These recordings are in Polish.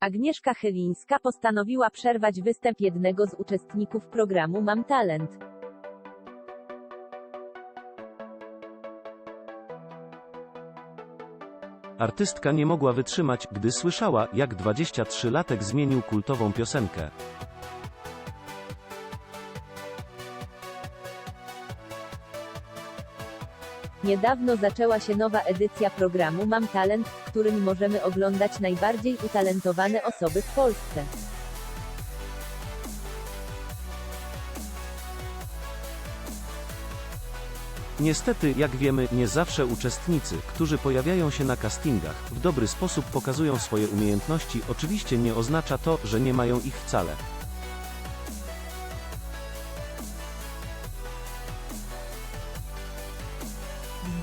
Agnieszka Chylińska postanowiła przerwać występ jednego z uczestników programu Mam Talent. Artystka nie mogła wytrzymać, gdy słyszała, jak 23-latek zmienił kultową piosenkę. Niedawno zaczęła się nowa edycja programu Mam Talent, w którym możemy oglądać najbardziej utalentowane osoby w Polsce. Niestety, jak wiemy, nie zawsze uczestnicy, którzy pojawiają się na castingach, w dobry sposób pokazują swoje umiejętności, oczywiście nie oznacza to, że nie mają ich wcale.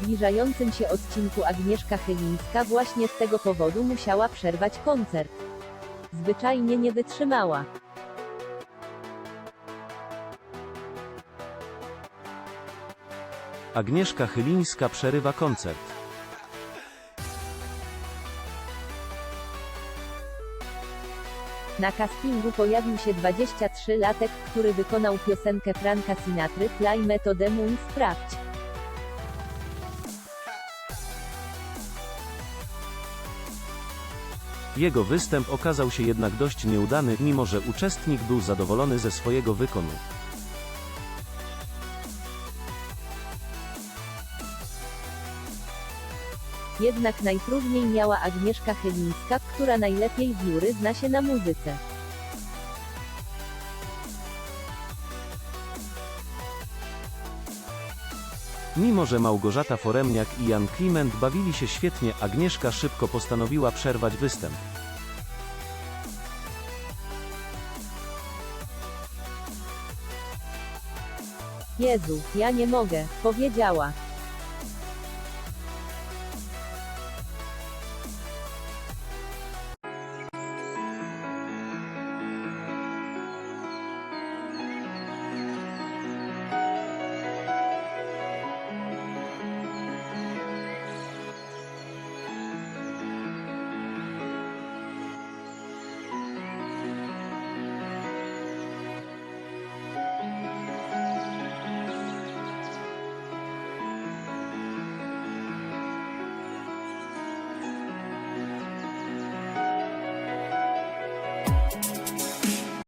Zbliżającym się odcinku Agnieszka Chylińska właśnie z tego powodu musiała przerwać koncert. Zwyczajnie nie wytrzymała. Agnieszka Chylińska przerywa koncert. Na castingu pojawił się 23-latek, który wykonał piosenkę Franka Sinatry Fly Metodę Moon Sprawdź. Jego występ okazał się jednak dość nieudany, mimo że uczestnik był zadowolony ze swojego wykonu. Jednak najtrudniej miała Agnieszka Chylińska, która najlepiej z jury zna się na muzyce. Mimo że Małgorzata Foremniak i Jan Kliment bawili się świetnie, Agnieszka szybko postanowiła przerwać występ. Jezu, ja nie mogę, powiedziała.